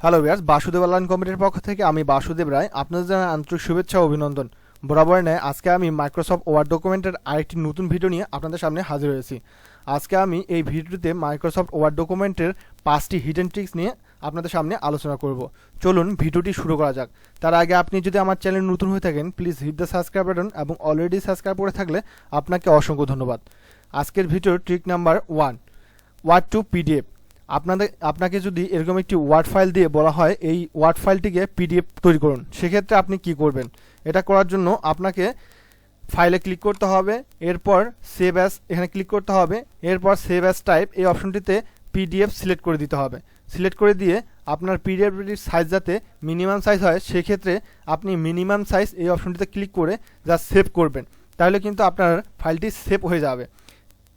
Hello viewers Basudeb online কমিটির পক্ষ থেকে আমি বাসুদেব রায় আপনাদের জানাই আন্তরিক শুভেচ্ছা ও অভিনন্দন। বরাবর নেয় আজকে আমি মাইক্রোসফট ওয়ার্ড ডকুমেন্টের আরেকটি নতুন ভিডিও নিয়ে আপনাদের সামনে হাজির হয়েছি। আজকে আমি এই ভিডিওতে মাইক্রোসফট ওয়ার্ড ডকুমেন্টের পাঁচটি হিডেন ট্রিক্স নিয়ে আপনাদের সামনে আলোচনা করব। চলুন ভিডিওটি শুরু করা যাক। তার আগে আপনি যদি আমার চ্যানেল নতুন হয়ে থাকেন please hit the subscribe button এবং অলরেডি সাবস্ক্রাইব করে থাকলে আপনাকে অসংখ্য ধন্যবাদ। আজকের ভিডিওর trick number one word to PDF আপনাদের, আপনাকে যদি এরকম একটি ওয়ার্ড ফাইল দিয়ে বলা হয়, এই ওয়ার্ড ফাইলটিকে পিডিএফ তৈরি করুন। সেক্ষেত্রে আপনি কি করবেন? এটা করার জন্য আপনাকে ফাইলে ক্লিক করতে হবে, এরপর সেভ অ্যাস এখানে ক্লিক করতে হবে, এরপর সেভ অ্যাস টাইপ এই অপশনটিতে পিডিএফ সিলেক্ট করে দিতে হবে। সিলেক্ট করে দিয়ে আপনার পিডিএফটির সাইজ যাতে মিনিমাম সাইজ হয়, সেক্ষেত্রে আপনি মিনিমাম সাইজ এই অপশনটিতে ক্লিক করে যা সেভ করবেন। তাহলে কিন্তু আপনার ফাইলটি সেভ হয়ে যাবে।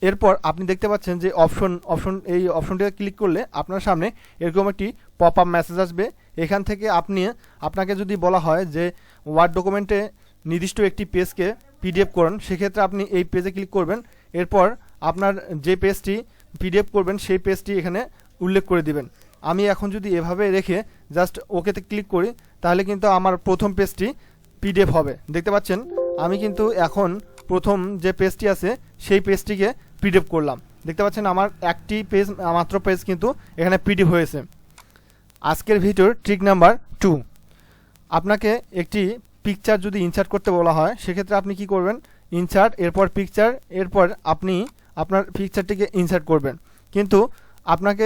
এরপর আপনি দেখতে পাচ্ছেন যে অপশন অপশন এই অপশনটিতে ক্লিক করলে আপনার সামনে এরকম একটি পপ আপ মেসেজ আসবে। এখান থেকে আপনি, আপনাকে যদি বলা হয় যে ওয়ার্ড ডকুমেন্টে নির্দিষ্ট একটি পেজকে পিডিএফ করুন, সেক্ষেত্রে আপনি এই পেজে ক্লিক করবেন। এরপর আপনার যে পেজটি পিডিএফ করবেন, সেই পেজটি এখানে উল্লেখ করে দিবেন। আমি এখন যদি এভাবে রেখে জাস্ট ওকেতে ক্লিক করি, তাহলে কিন্তু আমার প্রথম পেজটি পিডিএফ হবে। দেখতে পাচ্ছেন? আমি কিন্তু এখন প্রথম যে পেজটি আছে, সেই পেজটিকে পিডিএফ করলাম। দেখতে পাচ্ছেন আমার একটি পেজ মাত্র পেজ কিন্তু এখানে পিডিএফ হয়েছে। আজকের ভিডিওর ট্রিক নাম্বার টু আপনাকে একটি পিকচার যদি ইনসার্ট করতে বলা হয়, সেক্ষেত্রে আপনি কি করবেন? ইনসার্ট এরপর পিকচার এরপর আপনি আপনার পিকচারটিকে ইনসার্ট করবেন। কিন্তু আপনাকে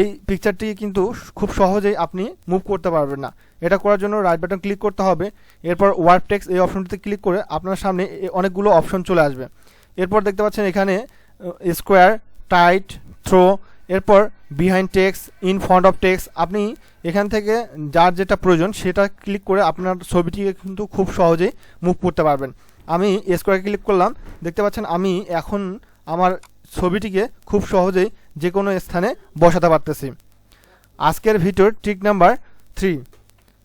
এই পিকচারটি কিন্তু খুব সহজেই আপনি মুভ করতে পারবেন না। এটা করার জন্য রাইট বাটন ক্লিক করতে হবে। এরপর ওয়ার্ড টেক্স এই অপশনটিতে ক্লিক করে আপনার সামনে অনেকগুলো অপশন চলে আসবে। এরপর দেখতে পাচ্ছেন এখানে স্কোয়ার টাইট থ্রো এরপর behind text in front of text আপনি এখান থেকে যার যেটা প্রয়োজন সেটা ক্লিক করে আপনার ছবিটিকে কিন্তু খুব সহজেই মুভ করতে পারবেন। আমি স্কোয়ার ক্লিক করলাম, দেখতে পাচ্ছেন আমি এখন আমার ছবিটিকে খুব সহজেই যে কোনো স্থানে বসাতে পারতেছি। আজকের ভিডিওর ট্রিক নাম্বার থ্রি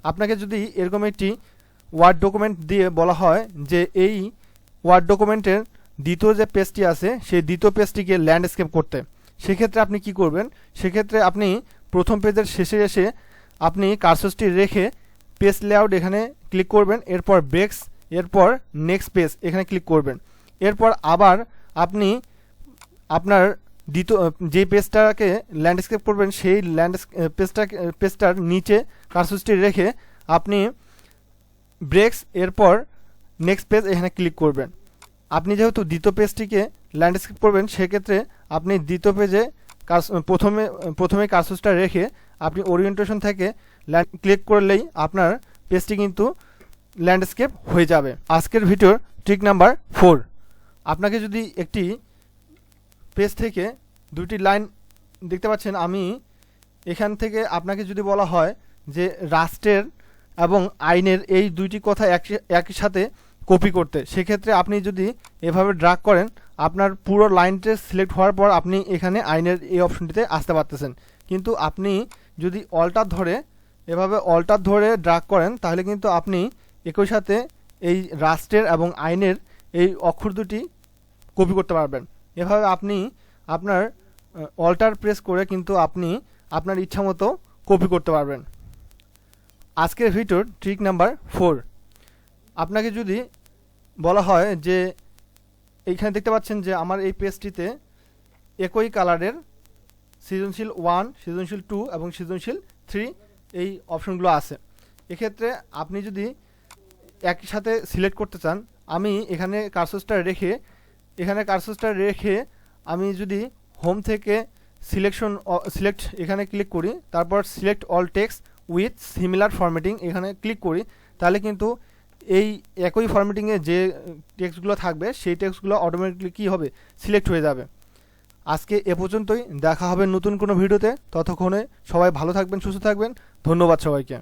আপনাকে যদি এরকম একটি ওয়ার্ড ডকুমেন্ট দিয়ে বলা হয় যে এই ওয়ার্ড ডকুমেন্টের দ্বিতীয় যে পেজটি আছে, সেই দ্বিতীয় পেজটিকে ল্যান্ডস্কেপ করতে। সেক্ষেত্রে আপনি কি করবেন? সেক্ষেত্রে আপনি প্রথম পেজের শেষে এসে আপনি কার্সসটি রেখে পেজ লেআউট এখানে ক্লিক করবেন, এরপর ব্রেক্স এরপর নেক্সট পেজ এখানে ক্লিক করবেন। এরপর আবার আপনি আপনার দ্বিতীয় যে পেজটাকে ল্যান্ডস্কেপ করবেন, সেই ল্যান্ড পেজটা পেজটার নিচে কার্সসটি রেখে আপনি ব্রেক্স এরপর নেক্সট পেজ এখানে ক্লিক করবেন। আপনি যেহেতু দ্বিতীয় পেজটিকে ল্যান্ডস্কেপ করবেন, সেক্ষেত্রে আপনি দ্বিতীয় পেজে প্রথমে প্রথমে কার্সসটা রেখে আপনি ওরিয়েন্টেশন থেকে ক্লিক করলেই আপনার পেজটি কিন্তু ল্যান্ডস্কেপ হয়ে যাবে। আজকের ভিডিওর ট্রিক নাম্বার ফোর আপনাকে যদি একটি পেজ থেকে দুটি লাইন দেখতে পাচ্ছেন, আমি এখান থেকে আপনাকে যদি বলা হয় যে রাষ্ট্রের এবং আইনের এই দুইটি কথা একই সাথে কপি করতে। সেক্ষেত্রে আপনি যদি এভাবে ড্রাগ করেন, আপনার পুরো লাইনটা সিলেক্ট হওয়ার পর আপনি এখানে আইনের এই অপশনটিতে আসতে পারতেছেন। কিন্তু আপনি যদি অল্টার ধরে, এভাবে অল্টার ধরে ড্রাগ করেন, তাহলে কিন্তু আপনি একই সাথে এই রাষ্ট্রের এবং আইনের এই অক্ষর দুটি কপি করতে পারবেন। এভাবে আপনি আপনার অল্টার প্রেস করে কিন্তু আপনি আপনার ইচ্ছা মতো কপি করতে পারবেন। আজকের ভিডিওর ট্রিক নাম্বার ফোর আপনাকে যদি বলা হয় যে এইখানে দেখতে পাচ্ছেন যে আমার এই পেজটিতে একই কালারের সৃজনশীল ওয়ান, সৃজনশীল টু এবং সৃজনশীল থ্রি এই অপশনগুলো আছে। এক্ষেত্রে আপনি যদি একই সাথে সিলেক্ট করতে চান, আমি এখানে কার্সসটা রেখে, এখানে কার্সসটা রেখে আমি যদি হোম থেকে সিলেকশন সিলেক্ট এখানে ক্লিক করি, তারপর select all text with similar formatting এখানে ক্লিক করি, তাহলে কিন্তু এই একই ফরম্যাটিংয়ে যে টেক্সটগুলো থাকবে, সেই টেক্সটগুলো অটোমেটিকলি কী হবে? সিলেক্ট হয়ে যাবে। আজকে এ পর্যন্তই। দেখা হবে নতুন কোনো ভিডিওতে। ততক্ষণে সবাই ভালো থাকবেন, সুস্থ থাকবেন। ধন্যবাদ সবাইকে।